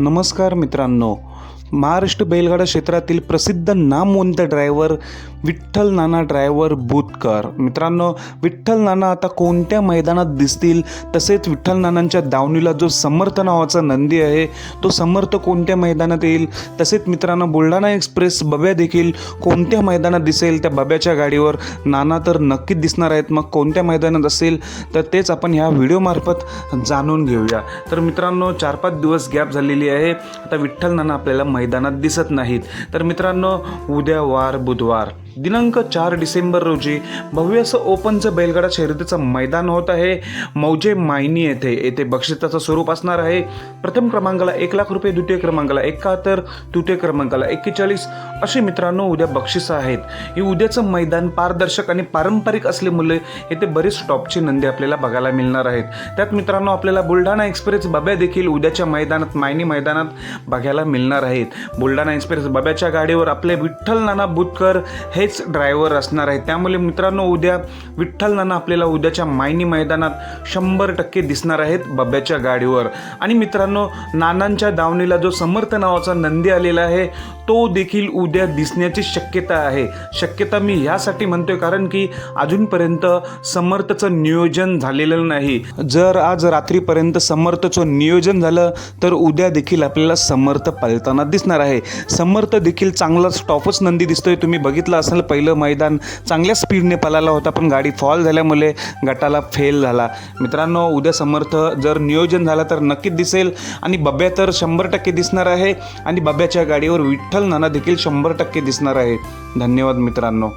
नमस्कार मित्रांनो. महाराष्ट्र बैलगाडा क्षेत्रातील प्रसिद्ध नामवंत ड्रायव्हर विठ्ठल नाना ड्रायव्हर बुतकर मित्रांनो विठ्ठल नाना आता कोणत्या मैदानात दिसतील? तसेच विठ्ठल नानांच्या दावणीला जो समर्थ नावाचा नंदी आहे तो समर्थ कोणत्या मैदानात येईल? तसेच मित्रांनो बुलढाणा एक्सप्रेस बब्या देखील कोणत्या मैदानात दिसेल? त्या बब्याच्या गाडीवर नाना तर नक्कीच दिसणार आहेत. मग कोणत्या मैदानात असेल? तर तेच आपण ह्या व्हिडिओमार्फत जाणून घेऊया. तर मित्रांनो चार पाच दिवस गॅप झालेली आहे. आता विठ्ठल नाना आपल्याला मैदानात दिसत नाहीत. तर मित्रांनो उद्या वार बुधवार. दिनांक चार डिसेंबर रोजी भव्य असं ओपनचं बैलगाडा शर्यतीचं मैदान होत आहे. मौजे मायनी येथे येथे बक्षिसाचं स्वरूप असणार आहे. प्रथम क्रमांकाला एक लाख रुपये द्वितीय क्रमांकाला एकाहत्तर तृतीय क्रमांकाला एक्केचाळीस अशी मित्रांनो उद्या बक्षिसं आहेत. हे उद्याचं मैदान पारदर्शक आणि पारंपरिक असल्यामुळे येथे बरेच टॉपची नंदी आपल्याला बघायला मिळणार आहेत. त्यात मित्रांनो आपल्याला बुलढाणा एक्सप्रेस बब्या देखील उद्याच्या मैदानात मायनी मैदानात बघायला मिळणार आहेत. बुलढाणा एक्सप्रेस बब्याच्या गाडीवर आपले विठ्ठल नाना बुतकर हे हेच ड्रायव्हर असणार आहे. त्यामुळे मित्रांनो उद्या विठ्ठल नाना आपल्याला उद्याच्या मायनी मैदानात शंभर टक्के दिसणार आहेत बब्याच्या गाडीवर. आणि मित्रांनो नानांच्या दावणीला जो समर्थ नावाचा नंदी आलेला आहे तो देखील उद्या दिसण्याची शक्यता आहे. शक्यता मी ह्यासाठी म्हणतोय कारण की अजूनपर्यंत समर्थचं नियोजन झालेलं नाही. जर आज रात्रीपर्यंत समर्थचं नियोजन झालं तर उद्या देखील आपल्याला समर्थ पळताना दिसणार आहे. समर्थ देखील चांगला स्टॉपच नंदी दिसतोय. तुम्ही बघितला असाल पहिलं मैदान चांगल्या स्पीडने पळाला होता पण गाडी फॉल झाल्यामुळे गटाला फेल झाला. मित्रांनो उद्या समर्थ जर नियोजन झालं तर नक्कीच दिसेल. आणि बब्या तर शंभर टक्के दिसणार आहे. आणि बब्याच्या गाडीवर विठ्ठल नाना देखील शंभर टक्के दिसणार आहे. धन्यवाद मित्रांनो.